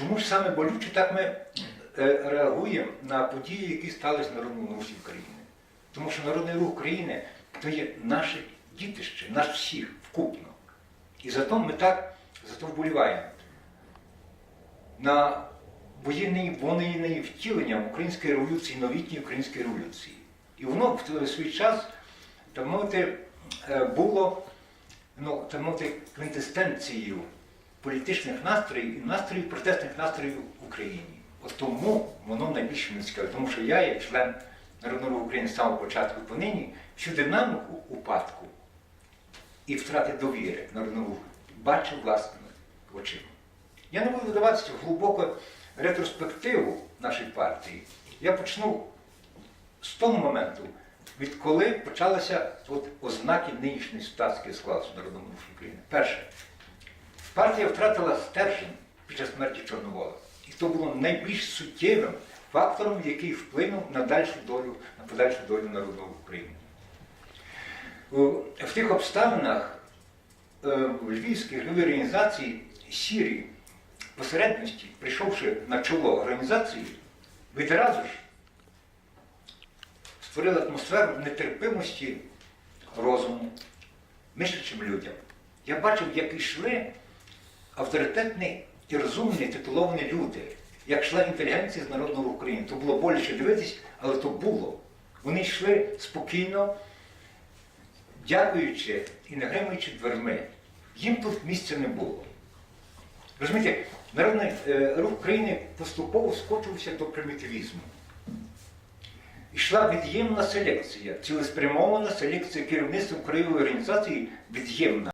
Чому ж саме болюче так ми е, реагуємо на події, які сталися в Народному русі України? Тому що Народний рух України то є наше дітище, наш всіх вкупно. І зато ми так зато вболіваємо на воєнне воєнне втілення української революції, новітньої української революції. І воно в свій час, так мовити, е, було ну, так мовити, квінтестенцією політичних настроїв і настроїв, протестних настроїв в Україні. От тому воно найбільше мені цікаве, тому що я, як член Народного Руху України з самого початку по нині, всю динаміку упадку і втрати довіри народного руху бачив власними очима. Я не буду видаватися в глибоку ретроспективу нашої партії. Я почну з того моменту, відколи почалися от ознаки нинішньої ситуації склалася в Народному Руху України. Перше, партія втратила стержень час смерті Чорновола. І то було найбільш суттєвим фактором, який вплинув на дальшу долю, на подальшу долю народного України. В тих обставинах е, в Львівській гривій організації сірі посередності, прийшовши на чоло організації, відразу ж створили атмосферу нетерпимості розуму, мислячим людям. Я бачив, як йшли авторитетні і розумні титуловані люди, як йшла інтелігенція з народного України. То було боляче дивитись, але то було. Вони йшли спокійно, дякуючи і не гримуючи дверми. Їм тут місця не було. Розумієте, народний е, рух України поступово скочився до примітивізму. Ішла від'ємна селекція, цілеспрямована селекція керівництва краєвої організації від'ємна.